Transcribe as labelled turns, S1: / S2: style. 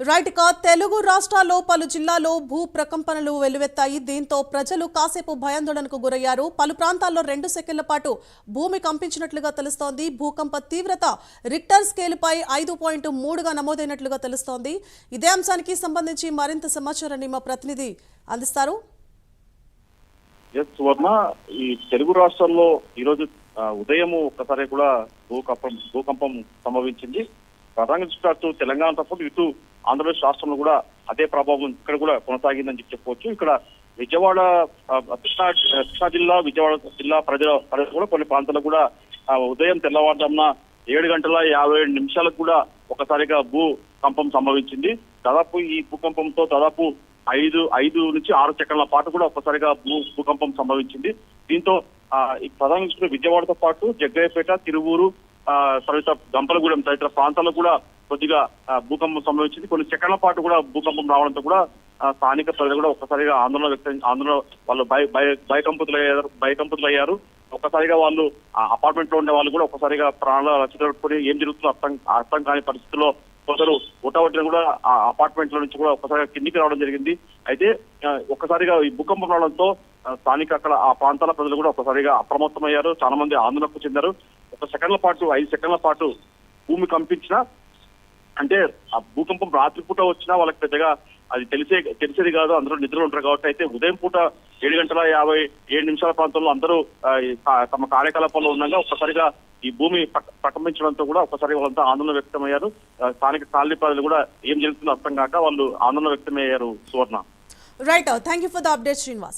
S1: Right ఇక తెలుగు రాష్ట్రాల్లో పలు జిల్లాల్లో భూ ప్రకంపనలు వెలువెత్తాయి దీంతో ప్రజలు కాసేపు భయాందోళనకు గురయ్యారు. పలు ప్రాంతాల్లో రెండు సెకండ్ల పాటు భూమి కంపించినట్లుగా తెలుస్తోంది. భూకంప తీవ్రత రిక్టర్ స్కేల్పై ఐదు పాయింట్ మూడుగా నమోదైనట్లుగా తెలుస్తోంది. ఇదే అంశానికి సంబంధించి మరింత సమాచారాన్ని మా ప్రతినిధి అందిస్తారు.
S2: సువర్ణ. ఈ తెలుగు రాష్ట్రాల్లో ఈరోజు ఉదయం ఒక్కసారి కూడా భూకంపం భూకంపం సంభవించింది. ప్రధాన దృష్టి అటు తెలంగాణతో ఇటు ఆంధ్రప్రదేశ్ రాష్ట్రంలో కూడా అదే ప్రభావం ఇక్కడ కూడా కొనసాగిందని చెప్పి చెప్పవచ్చు. ఇక్కడ విజయవాడ కృష్ణా కృష్ణా జిల్లా విజయవాడ జిల్లా ప్రజల ప్రజలు కూడా కొన్ని ప్రాంతాల్లో కూడా ఉదయం తెల్లవారుజామున ఏడు గంటల యాభై ఏడు నిమిషాలకు కూడా ఒకసారిగా భూ కంపం సంభవించింది. దాదాపు ఈ భూకంపంతో దాదాపు ఐదు ఐదు నుంచి ఆరు సెకండ్ల పాటు కూడా ఒక్కసారిగా భూ భూకంపం సంభవించింది. దీంతో ఆ, ఈ ప్రధాన విజయవాడతో పాటు జగ్గయ్యపేట తిరువూరు ఆ, గంపలగూడెం తదితర ప్రాంతాల్లో కూడా కొద్దిగా భూకంపం సంభవించింది కొన్ని సెకండ్ల పాటు కూడా భూకంపం రావడంతో కూడా స్థానిక ప్రజలు కూడా ఒక్కసారిగా ఆందోళన వ్యక్తం ఆందోళన వాళ్ళు భయ భయకంపతులు అయ్యారు భయకంపతులు అయ్యారు ఒక్కసారిగా వాళ్ళు ఆ అపార్ట్మెంట్లో ఉండే వాళ్ళు కూడా ఒక్కసారిగా ప్రాణాలు చితగొట్టుకుని ఏం జరుగుతుందో అర్థం అర్థం కాని పరిస్థితుల్లో కొందరు ఉటవట్టిన కూడా ఆ అపార్ట్మెంట్లో నుంచి కూడా ఒక్కసారిగా కిందికి రావడం జరిగింది. అయితే ఒక్కసారిగా ఈ భూకంపం రావడంతో స్థానిక అక్కడ ఆ ప్రాంతాల ప్రజలు కూడా ఒక్కసారిగా అప్రమత్తమయ్యారు. చాలా మంది ఆందోళనకు చెందారు. ఒక సెకండ్ల పాటు ఐదు సెకండ్ల పాటు భూమి కంపించిన అంటే ఆ భూకంపం రాత్రిపూట వచ్చినా వాళ్ళకి పెద్దగా అది తెలిసే తెలిసేది కాదు. అందరూ నిద్రలో ఉంటారు కాబట్టి అయితే ఉదయం పూట ఏడు గంటల యాభై ఏడు నిమిషాల ప్రాంతంలో అందరూ తమ కార్యకలాపాల్లో ఉండగా ఒక్కసారిగా ఈ భూమి ప్రకంపించడంతో కూడా ఒక్కసారి వాళ్ళంతా ఆందోళన వ్యక్తమయ్యారు. స్థానిక కాలనీ ప్రజలు కూడా ఏం జరుగుతుందో అర్థం కాక వాళ్ళు ఆందోళన వ్యక్తమయ్యారు Suvarna.
S1: Right thank you for the update Srinivas